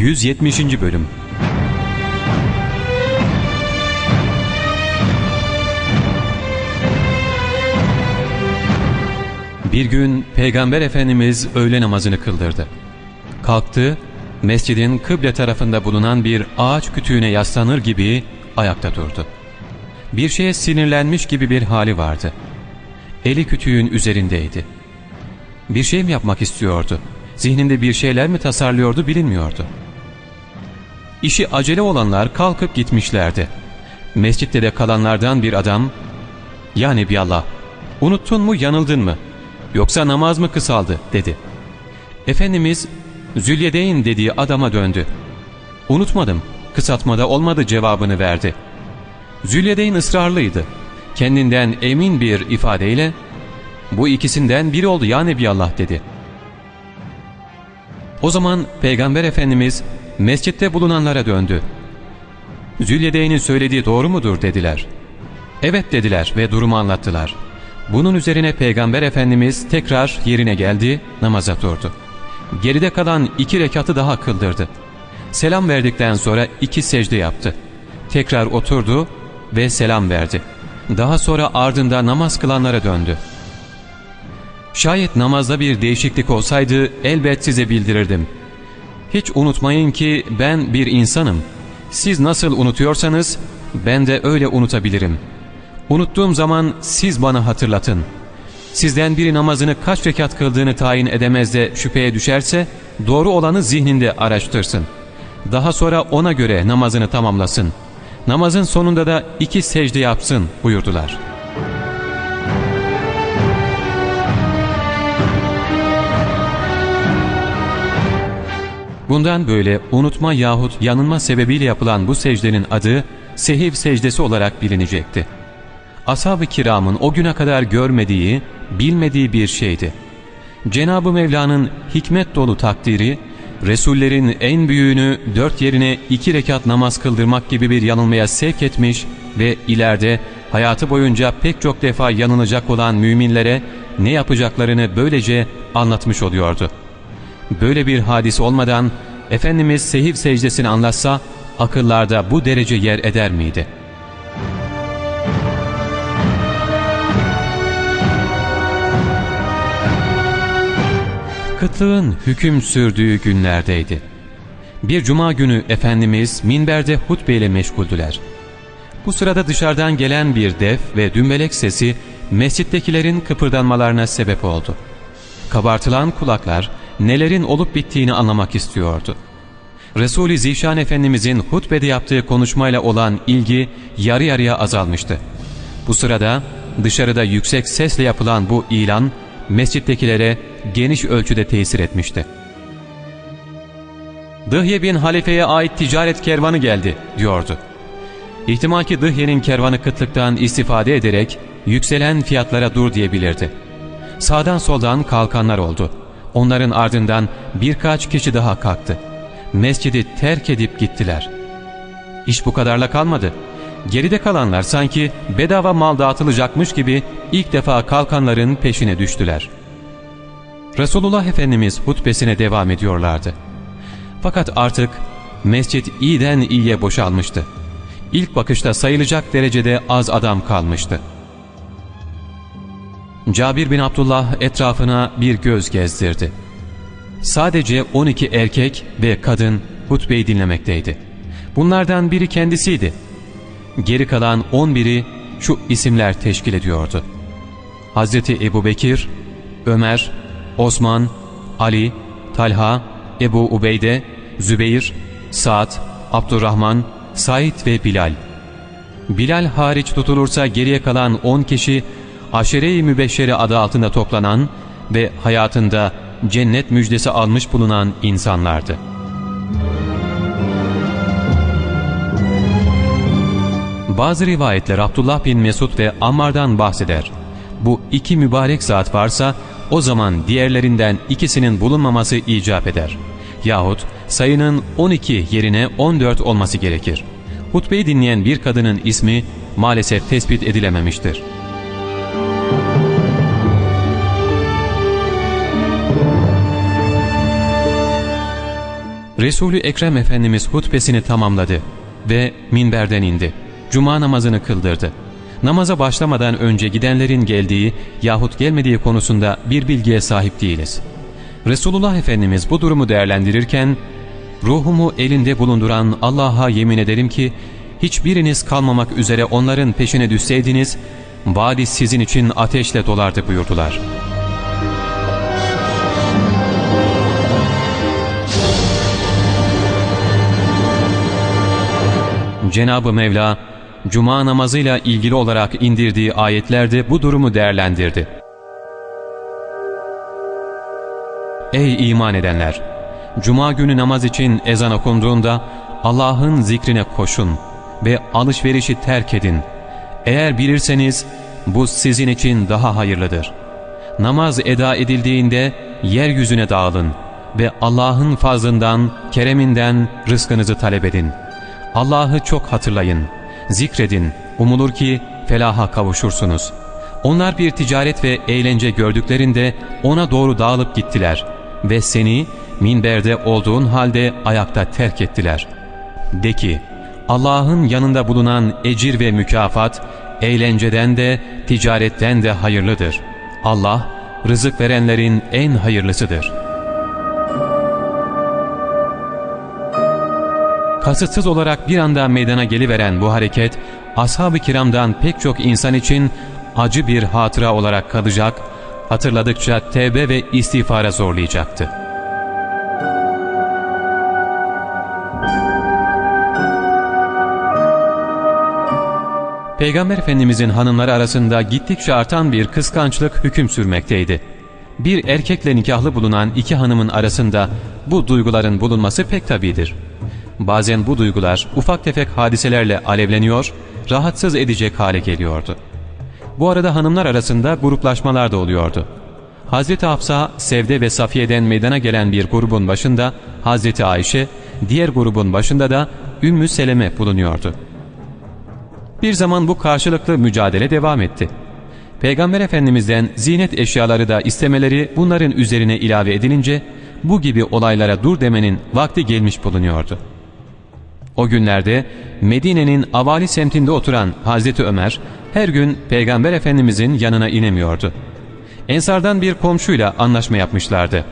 170. Bölüm Bir gün Peygamber Efendimiz öğle namazını kıldırdı. Kalktı, mescidin kıble tarafında bulunan bir ağaç kütüğüne yaslanır gibi ayakta durdu. Bir şeye sinirlenmiş gibi bir hali vardı. Eli kütüğün üzerindeydi. Bir şey mi yapmak istiyordu? Zihninde bir şeyler mi tasarlıyordu bilinmiyordu. İşi acele olanlar kalkıp gitmişlerdi. Mescitte de kalanlardan bir adam, ''Ya Nebiallah, unuttun mu yanıldın mı? Yoksa namaz mı kısaldı?'' dedi. Efendimiz Zülyedeyn dediği adama döndü. ''Unutmadım, kısaltmada olmadı cevabını verdi. Zülyedeyn ısrarlıydı. Kendinden emin bir ifadeyle bu ikisinden biri oldu ya Nebiallah dedi. O zaman Peygamber Efendimiz mescitte bulunanlara döndü. Zülyedeyn'in söylediği doğru mudur dediler. Evet dediler ve durumu anlattılar. Bunun üzerine Peygamber Efendimiz tekrar yerine geldi, namaza durdu. Geride kalan iki rekatı daha kıldırdı. Selam verdikten sonra iki secde yaptı. Tekrar oturdu ve selam verdi. Daha sonra ardında namaz kılanlara döndü. Şayet namazda bir değişiklik olsaydı elbet size bildirirdim. Hiç unutmayın ki ben bir insanım. Siz nasıl unutuyorsanız ben de öyle unutabilirim. Unuttuğum zaman siz bana hatırlatın. Sizden biri namazını kaç rekat kıldığını tayin edemez de şüpheye düşerse doğru olanı zihninde araştırsın. Daha sonra ona göre namazını tamamlasın. Namazın sonunda da iki secde yapsın buyurdular.'' Bundan böyle unutma yahut yanılma sebebiyle yapılan bu secdenin adı sehiv secdesi olarak bilinecekti. Ashab-ı kiramın o güne kadar görmediği, bilmediği bir şeydi. Cenab-ı Mevla'nın hikmet dolu takdiri, Resullerin en büyüğünü dört yerine iki rekat namaz kıldırmak gibi bir yanılmaya sevk etmiş ve ileride hayatı boyunca pek çok defa yanılacak olan müminlere ne yapacaklarını böylece anlatmış oluyordu.'' Böyle bir hadis olmadan Efendimiz sehiv secdesini anlatsa akıllarda bu derece yer eder miydi? Kıtlığın hüküm sürdüğü günlerdeydi. Bir cuma günü Efendimiz minberde hutbe ile meşguldüler. Bu sırada dışarıdan gelen bir def ve dümbelek sesi mescittekilerin kıpırdanmalarına sebep oldu. Kabartılan kulaklar nelerin olup bittiğini anlamak istiyordu. Resul-i Zişan Efendimizin hutbede yaptığı konuşmayla olan ilgi yarı yarıya azalmıştı. Bu sırada dışarıda yüksek sesle yapılan bu ilan mescittekilere geniş ölçüde tesir etmişti. Dıhye bin halifeye ait ticaret kervanı geldi diyordu. İhtimal ki Dıhye'nin kervanı kıtlıktan istifade ederek yükselen fiyatlara dur diyebilirdi. Sağdan soldan kalkanlar oldu. Onların ardından birkaç kişi daha kalktı. Mescidi terk edip gittiler. İş bu kadarla kalmadı. Geride kalanlar sanki bedava mal dağıtılacakmış gibi ilk defa kalkanların peşine düştüler. Resulullah Efendimiz hutbesine devam ediyorlardı. Fakat artık mescit iyiden iyiye boşalmıştı. İlk bakışta sayılacak derecede az adam kalmıştı. Cabir bin Abdullah etrafına bir göz gezdirdi. Sadece 12 erkek ve kadın hutbeyi dinlemekteydi. Bunlardan biri kendisiydi. Geri kalan 11'i şu isimler teşkil ediyordu. Hazreti Ebu Bekir, Ömer, Osman, Ali, Talha, Ebu Ubeyde, Zübeyir, Sa'd, Abdurrahman, Said ve Bilal. Bilal hariç tutulursa geriye kalan 10 kişi aşere-i mübeşşere adı altında toplanan ve hayatında cennet müjdesi almış bulunan insanlardı. Bazı rivayetler Abdullah bin Mesud ve Ammar'dan bahseder. Bu iki mübarek zat varsa o zaman diğerlerinden ikisinin bulunmaması icap eder. Yahut sayının 12 yerine 14 olması gerekir. Hutbeyi dinleyen bir kadının ismi maalesef tespit edilememiştir. Resulü Ekrem Efendimiz hutbesini tamamladı ve minberden indi. Cuma namazını kıldırdı. Namaza başlamadan önce gidenlerin geldiği yahut gelmediği konusunda bir bilgiye sahip değiliz. Resulullah Efendimiz bu durumu değerlendirirken, ruhumu elinde bulunduran Allah'a yemin ederim ki, hiçbiriniz kalmamak üzere onların peşine düşseydiniz, vadi sizin için ateşle dolardı buyurdular. Cenab-ı Mevla, Cuma namazıyla ilgili olarak indirdiği ayetlerde bu durumu değerlendirdi. Ey iman edenler! Cuma günü namaz için ezan okunduğunda Allah'ın zikrine koşun ve alışverişi terk edin. Eğer bilirseniz bu sizin için daha hayırlıdır. Namaz eda edildiğinde yeryüzüne dağılın ve Allah'ın fazlından, kereminden rızkınızı talep edin. Allah'ı çok hatırlayın, zikredin, umulur ki felaha kavuşursunuz. Onlar bir ticaret ve eğlence gördüklerinde ona doğru dağılıp gittiler ve seni minberde olduğun halde ayakta terk ettiler. De ki, Allah'ın yanında bulunan ecir ve mükafat, eğlenceden de, ticaretten de hayırlıdır. Allah, rızık verenlerin en hayırlısıdır. Kasıtsız olarak bir anda meydana geliveren bu hareket, ashab-ı kiramdan pek çok insan için acı bir hatıra olarak kalacak, hatırladıkça tevbe ve istiğfara zorlayacaktı. Peygamber Efendimizin hanımları arasında gittikçe artan bir kıskançlık hüküm sürmekteydi. Bir erkekle nikahlı bulunan iki hanımın arasında bu duyguların bulunması pek tabidir. Bazen bu duygular ufak tefek hadiselerle alevleniyor, rahatsız edecek hale geliyordu. Bu arada hanımlar arasında gruplaşmalar da oluyordu. Hazreti Hafsa, Sevde ve Safiye'den meydana gelen bir grubun başında Hazreti Ayşe, diğer grubun başında da Ümmü Seleme bulunuyordu. Bir zaman bu karşılıklı mücadele devam etti. Peygamber Efendimiz'den zinet eşyaları da istemeleri bunların üzerine ilave edilince bu gibi olaylara dur demenin vakti gelmiş bulunuyordu. O günlerde Medine'nin avali semtinde oturan Hazreti Ömer her gün Peygamber Efendimizin yanına inemiyordu. Ensardan bir komşuyla anlaşma yapmışlardı.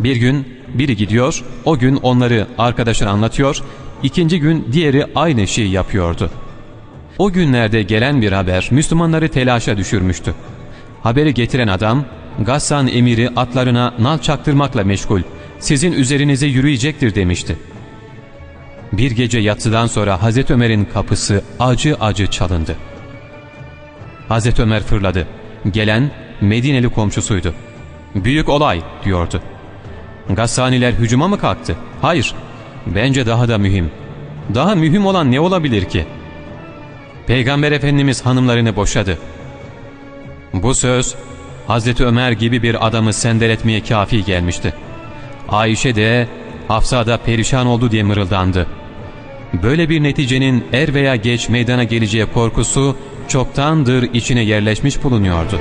Bir gün biri gidiyor, o gün onları arkadaşına anlatıyor, ikinci gün diğeri aynı şeyi yapıyordu. O günlerde gelen bir haber Müslümanları telaşa düşürmüştü. Haberi getiren adam, Gassan emiri atlarına nal çaktırmakla meşgul, sizin üzerinize yürüyecektir demişti. Bir gece yatsıdan sonra Hazreti Ömer'in kapısı acı acı çalındı. Hazreti Ömer fırladı. Gelen Medineli komşusuydu. Büyük olay diyordu. Gassaniler hücuma mı kalktı? Hayır. Bence daha da mühim. Daha mühim olan ne olabilir ki? Peygamber Efendimiz hanımlarını boşadı. Bu söz Hazreti Ömer gibi bir adamı sendeletmeye kafi gelmişti. Ayşe de Hafsa da perişan oldu diye mırıldandı. Böyle bir neticenin er veya geç meydana geleceği korkusu çoktandır içine yerleşmiş bulunuyordu.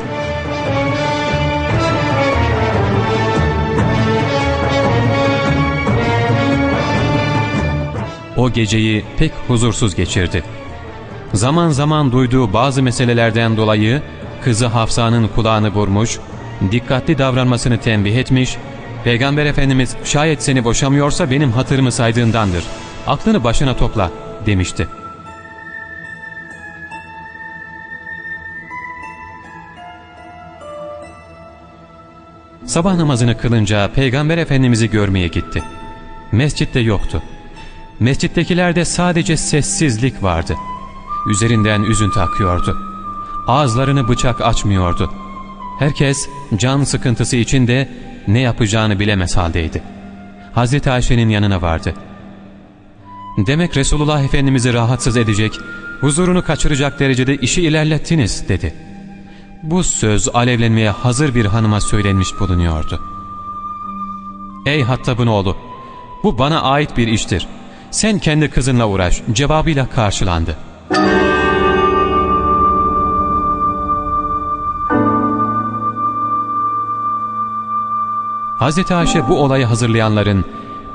O geceyi pek huzursuz geçirdi. Zaman zaman duyduğu bazı meselelerden dolayı kızı Hafsa'nın kulağını vurmuş, dikkatli davranmasını tembih etmiş, Peygamber Efendimiz şayet seni boşamıyorsa benim hatırımı saydığındandır. Aklını başına topla demişti. Sabah namazını kılınca Peygamber Efendimiz'i görmeye gitti. Mescitte yoktu. Mescittekilerde sadece sessizlik vardı. Üzerinden üzüntü akıyordu. Ağızlarını bıçak açmıyordu. Herkes can sıkıntısı içinde ne yapacağını bilemez haldeydi. Hazreti Ayşe'nin yanına vardı. Demek Resulullah Efendimiz'i rahatsız edecek, huzurunu kaçıracak derecede işi ilerlettiniz dedi. Bu söz alevlenmeye hazır bir hanıma söylenmiş bulunuyordu. Ey Hattab'ın oğlu, bu bana ait bir iştir. Sen kendi kızınla uğraş cevabıyla karşılandı. Hz. Ayşe bu olayı hazırlayanların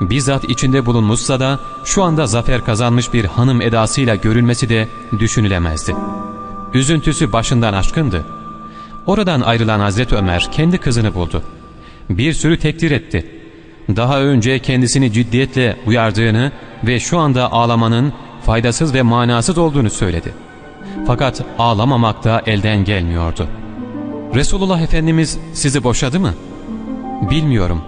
bizzat içinde bulunmuşsa da şu anda zafer kazanmış bir hanım edasıyla görülmesi de düşünülemezdi. Üzüntüsü başından aşkındı. Oradan ayrılan Hazreti Ömer kendi kızını buldu. Bir sürü tekdir etti. Daha önce kendisini ciddiyetle uyardığını ve şu anda ağlamanın faydasız ve manasız olduğunu söyledi. Fakat ağlamamak da elden gelmiyordu. Resulullah Efendimiz sizi boşadı mı? Bilmiyorum.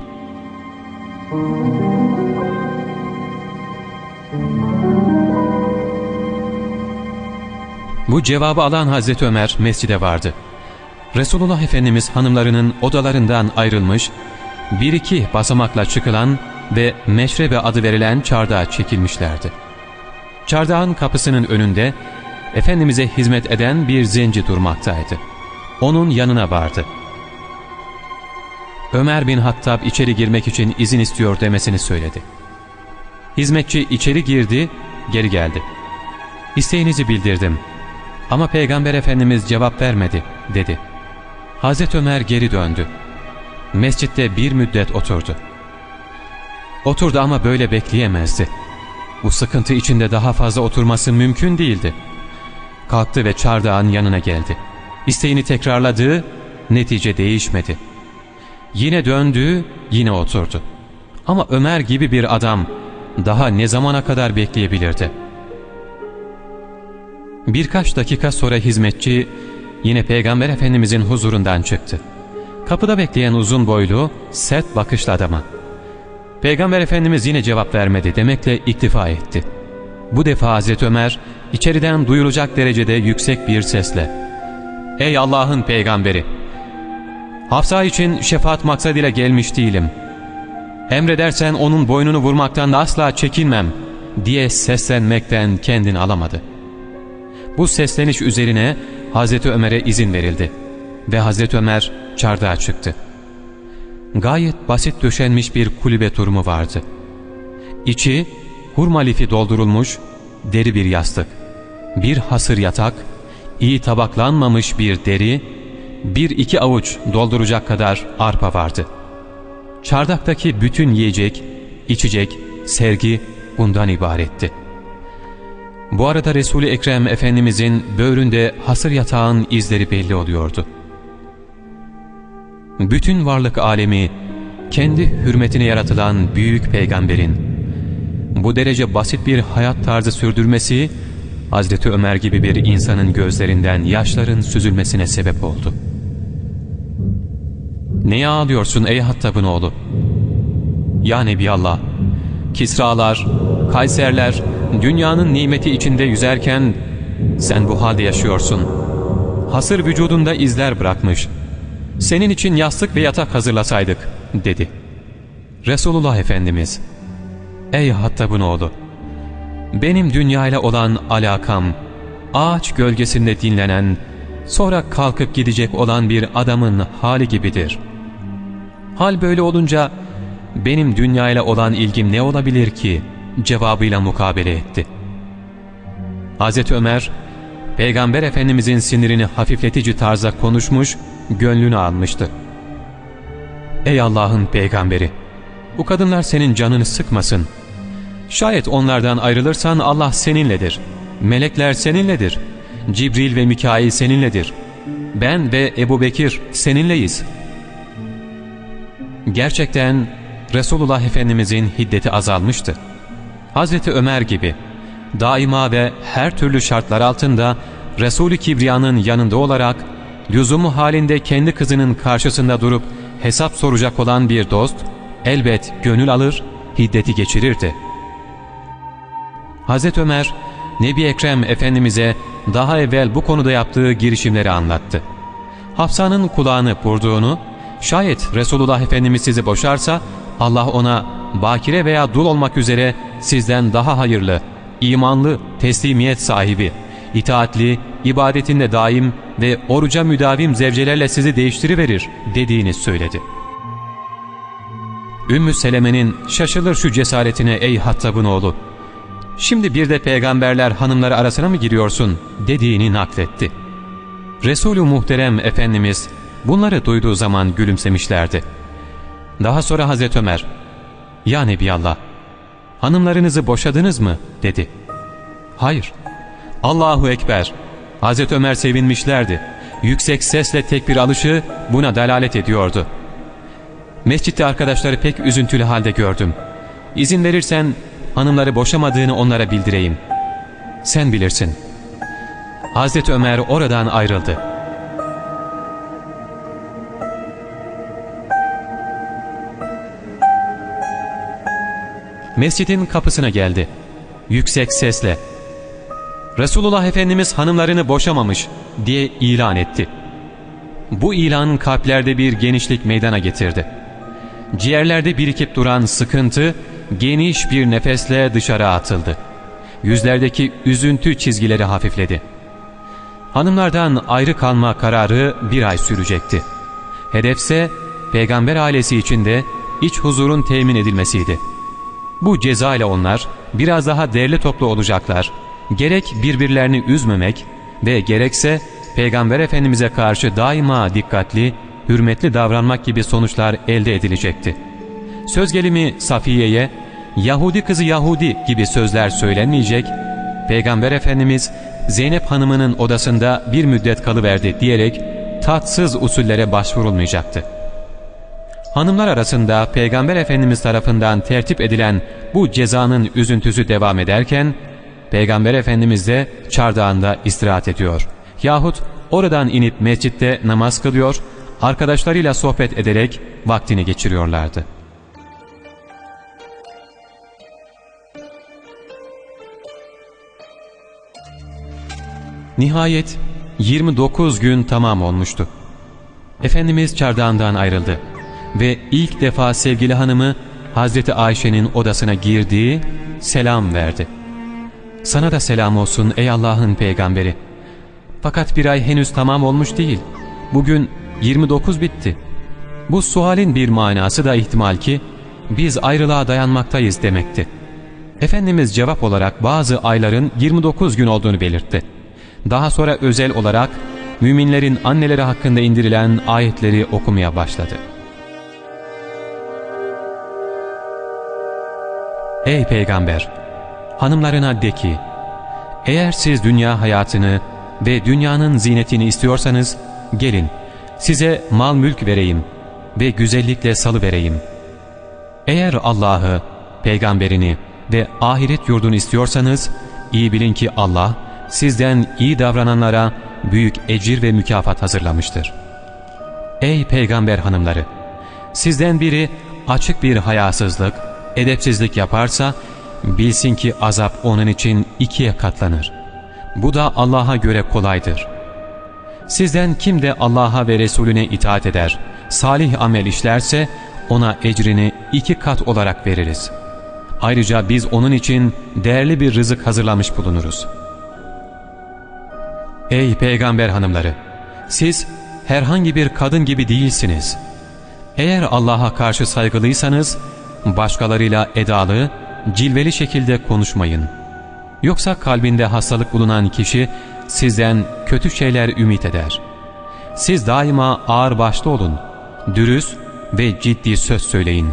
Bu cevabı alan Hazreti Ömer mescide vardı. Resulullah Efendimiz hanımlarının odalarından ayrılmış, bir iki basamakla çıkılan ve meşrebe adı verilen çardağa çekilmişlerdi. Çardağın kapısının önünde Efendimiz'e hizmet eden bir zenci durmaktaydı. Onun yanına vardı. Ömer bin Hattab içeri girmek için izin istiyor demesini söyledi. Hizmetçi içeri girdi, geri geldi. İsteğinizi bildirdim ama Peygamber Efendimiz cevap vermedi dedi. Hazreti Ömer geri döndü. Mescitte bir müddet oturdu. Oturdu ama böyle bekleyemezdi. Bu sıkıntı içinde daha fazla oturması mümkün değildi. Kalktı ve çardağın yanına geldi. İsteğini tekrarladığı netice değişmedi. Yine döndü, yine oturdu. Ama Ömer gibi bir adam daha ne zamana kadar bekleyebilirdi? Birkaç dakika sonra hizmetçi yine Peygamber Efendimizin huzurundan çıktı. Kapıda bekleyen uzun boylu, sert bakışlı adama. Peygamber Efendimiz yine cevap vermedi demekle iktifa etti. Bu defa Hazreti Ömer içeriden duyulacak derecede yüksek bir sesle ''Ey Allah'ın peygamberi! Hafsa için şefaat maksadıyla gelmiş değilim. Emredersen onun boynunu vurmaktan da asla çekinmem.'' diye seslenmekten kendini alamadı. Bu sesleniş üzerine Hazreti Ömer'e izin verildi ve Hazreti Ömer çardağa çıktı. Gayet basit döşenmiş bir kulübe durumu vardı. İçi hurma lifi doldurulmuş deri bir yastık, bir hasır yatak, iyi tabaklanmamış bir deri, bir iki avuç dolduracak kadar arpa vardı. Çardaktaki bütün yiyecek, içecek, sergi bundan ibaretti. Bu arada Resul-i Ekrem Efendimizin böğründe hasır yatağın izleri belli oluyordu. Bütün varlık alemi kendi hürmetine yaratılan büyük peygamberin bu derece basit bir hayat tarzı sürdürmesi Hazreti Ömer gibi bir insanın gözlerinden yaşların süzülmesine sebep oldu. ''Neye ağlıyorsun ey Hattab'ın oğlu?'' ''Ya Nebiallah, Kisralar, Kayserler dünyanın nimeti içinde yüzerken sen bu halde yaşıyorsun. Hasır vücudunda izler bırakmış. Senin için yastık ve yatak hazırlasaydık.'' dedi. Resulullah Efendimiz Ey Hattab'ın oğlu! Benim dünyayla olan alakam, ağaç gölgesinde dinlenen, sonra kalkıp gidecek olan bir adamın hali gibidir. Hal böyle olunca, benim dünyayla olan ilgim ne olabilir ki? cevabıyla mukabele etti. Hz. Ömer, Peygamber Efendimizin sinirini hafifletici tarzda konuşmuş, gönlünü almıştı. Ey Allah'ın peygamberi! Bu kadınlar senin canını sıkmasın. Şayet onlardan ayrılırsan Allah seninledir. Melekler seninledir. Cibril ve Mikail seninledir. Ben ve Ebu Bekir seninleyiz. Gerçekten Resulullah Efendimizin hiddeti azalmıştı. Hazreti Ömer gibi daima ve her türlü şartlar altında Resul-i Kibriya'nın yanında olarak lüzumu halinde kendi kızının karşısında durup hesap soracak olan bir dost elbet gönül alır, hiddeti geçirirdi. Hz. Ömer, Nebi Ekrem Efendimiz'e daha evvel bu konuda yaptığı girişimleri anlattı. Hafsa'nın kulağını vurduğunu, şayet Resulullah Efendimiz sizi boşarsa Allah ona bakire veya dul olmak üzere sizden daha hayırlı, imanlı, teslimiyet sahibi, itaatli, ibadetinde daim ve oruca müdavim zevcelerle sizi değiştiriverir dediğini söyledi. Ümmü Seleme'nin şaşılır şu cesaretine ey Hattab'ın oğlu, şimdi bir de peygamberler hanımları arasına mı giriyorsun dediğini nakletti. Resulü Muhterem Efendimiz bunları duyduğu zaman gülümsemişlerdi. Daha sonra Hazreti Ömer, ''Ya Nebiallah, hanımlarınızı boşadınız mı?'' dedi. ''Hayır.'' ''Allahu Ekber.'' Hazreti Ömer sevinmişlerdi. Yüksek sesle tekbir alışı buna dalalet ediyordu. Mescitte arkadaşları pek üzüntülü halde gördüm. İzin verirsen hanımları boşamadığını onlara bildireyim. Sen bilirsin. Hazreti Ömer oradan ayrıldı. Mescidin kapısına geldi. Yüksek sesle Resulullah Efendimiz hanımlarını boşamamış diye ilan etti. Bu ilan kalplerde bir genişlik meydana getirdi. Ciğerlerde birikip duran sıkıntı geniş bir nefesle dışarı atıldı. Yüzlerdeki üzüntü çizgileri hafifledi. Hanımlardan ayrı kalma kararı bir ay sürecekti. Hedefse peygamber ailesi içinde iç huzurun temin edilmesiydi. Bu ceza ile onlar biraz daha değerli toplu olacaklar. Gerek birbirlerini üzmemek ve gerekse Peygamber Efendimiz'e karşı daima dikkatli, hürmetli davranmak gibi sonuçlar elde edilecekti. Söz gelimi Safiye'ye Yahudi kızı Yahudi gibi sözler söylenmeyecek, Peygamber Efendimiz Zeynep Hanım'ın odasında bir müddet kalıverdi diyerek tatsız usullere başvurulmayacaktı. Hanımlar arasında Peygamber Efendimiz tarafından tertip edilen bu cezanın üzüntüsü devam ederken, Peygamber Efendimiz de çardağında istirahat ediyor. Yahut oradan inip mescitte namaz kılıyor, arkadaşlarıyla sohbet ederek vaktini geçiriyorlardı. Nihayet 29 gün tamam olmuştu. Efendimiz çardağından ayrıldı ve ilk defa sevgili hanımı Hazreti Ayşe'nin odasına girdiği selam verdi. Sana da selam olsun ey Allah'ın peygamberi. Fakat bir ay henüz tamam olmuş değil. Bugün 29 bitti. Bu sualin bir manası da ihtimal ki biz ayrılığa dayanmaktayız demekti. Efendimiz cevap olarak bazı ayların 29 gün olduğunu belirtti. Daha sonra özel olarak müminlerin anneleri hakkında indirilen ayetleri okumaya başladı. Ey Peygamber! Hanımlarına de ki, eğer siz dünya hayatını ve dünyanın zinetini istiyorsanız, gelin size mal mülk vereyim ve güzellikle salı vereyim. Eğer Allah'ı, peygamberini ve ahiret yurdunu istiyorsanız, iyi bilin ki Allah, sizden iyi davrananlara büyük ecir ve mükafat hazırlamıştır. Ey peygamber hanımları! Sizden biri açık bir hayasızlık, edepsizlik yaparsa, bilsin ki azap onun için ikiye katlanır. Bu da Allah'a göre kolaydır. Sizden kim de Allah'a ve Resulüne itaat eder, salih amel işlerse ona ecrini iki kat olarak veririz. Ayrıca biz onun için değerli bir rızık hazırlamış bulunuruz. Ey peygamber hanımları! Siz herhangi bir kadın gibi değilsiniz. Eğer Allah'a karşı saygılıysanız, başkalarıyla edalı, cilveli şekilde konuşmayın. Yoksa kalbinde hastalık bulunan kişi sizden kötü şeyler ümit eder. Siz daima ağır başlı olun, dürüst ve ciddi söz söyleyin.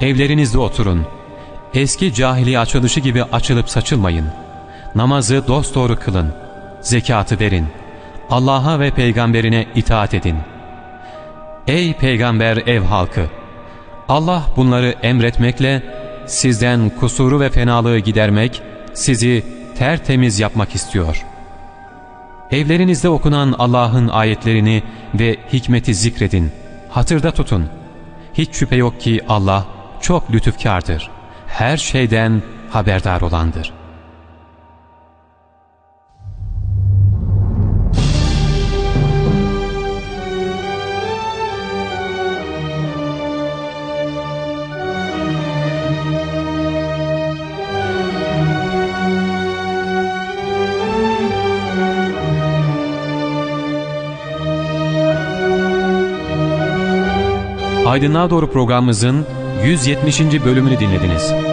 Evlerinizde oturun. Eski cahiliye açılışı gibi açılıp saçılmayın. Namazı dosdoğru kılın. Zekatı verin. Allah'a ve peygamberine itaat edin. Ey peygamber ev halkı! Allah bunları emretmekle sizden kusuru ve fenalığı gidermek, sizi tertemiz yapmak istiyor. Evlerinizde okunan Allah'ın ayetlerini ve hikmeti zikredin, hatırda tutun. Hiç şüphe yok ki Allah çok lütufkardır, her şeyden haberdar olandır.'' Aydınlığa Doğru programımızın 170. bölümünü dinlediniz.